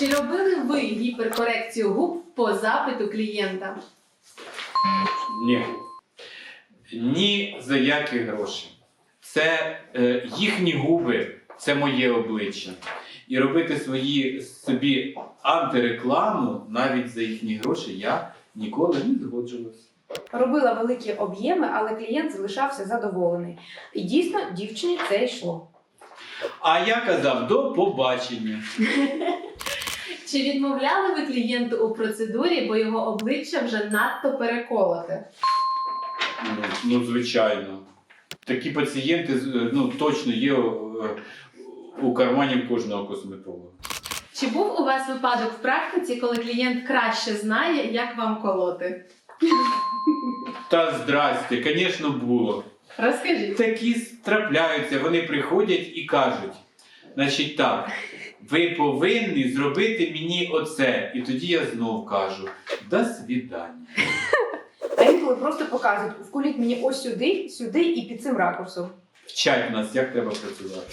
Чи робили ви гіперкорекцію губ по запиту клієнта? Ні. Ні за які гроші. Це е, їхні губи, це моє обличчя. І робити свої собі антирекламу навіть за їхні гроші я ніколи не згоджувався. Робила великі об'єми, але клієнт залишався задоволений. І дійсно дівчині це йшло. А я казав до побачення. Чи відмовляли ви клієнту у процедурі, бо його обличчя вже надто переколоте? Ну, ну, звичайно. Такі пацієнти ну, точно є е, у кармані кожного косметолога. Чи був у вас випадок в практиці, коли клієнт краще знає, як вам колоти? Та здрасте, звісно, було. Розкажіть. Такі трапляються, вони приходять і кажуть: значить так, ви повинні зробити мені оце. І тоді я знов кажу: до свідання. А інколи просто показують, вколіть мені ось сюди, сюди і під цим ракурсом. Вчать нас, як треба працювати.